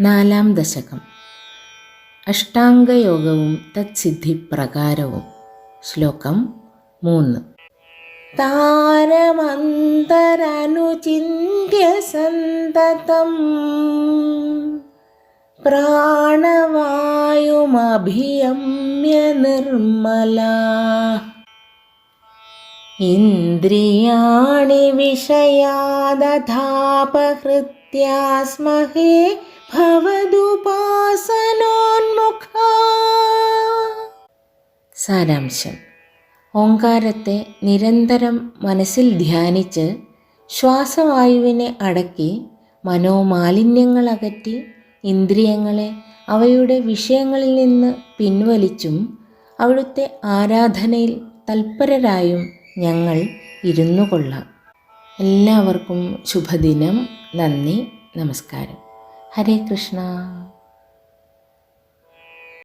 നാലാം ദശകം. അഷ്ടാംഗയോഗവും തത്സിദ്ധിപ്രകാരവും. ശ്ലോകം മൂന്ന്. താരമന്തരനുചിന്യ സന്തതം പ്രാണവായുമഭിയമ്യ നിർമ്മല. ഇന്ദ്രിയാണി വിഷയാദധാപഹൃത്യാസ്മഹേ ഭവതുപാസനോന്മുഖ സാരാംശം. ഓങ്കാരത്തെ നിരന്തരം മനസ്സിൽ ധ്യാനിച്ച് ശ്വാസവായുവിനെ അടക്കി മനോമാലിന്യങ്ങൾ അകറ്റി ഇന്ദ്രിയങ്ങളെ അവയുടെ വിഷയങ്ങളിൽ നിന്ന് പിൻവലിച്ചും അവിടുത്തെ ആരാധനയിൽ തൽപരരായും ഞങ്ങൾ ഇരുന്നു കൊള്ളാം എല്ലാവർക്കും ശുഭദിനം. നന്ദി. നമസ്കാരം. हरे कृष्णा।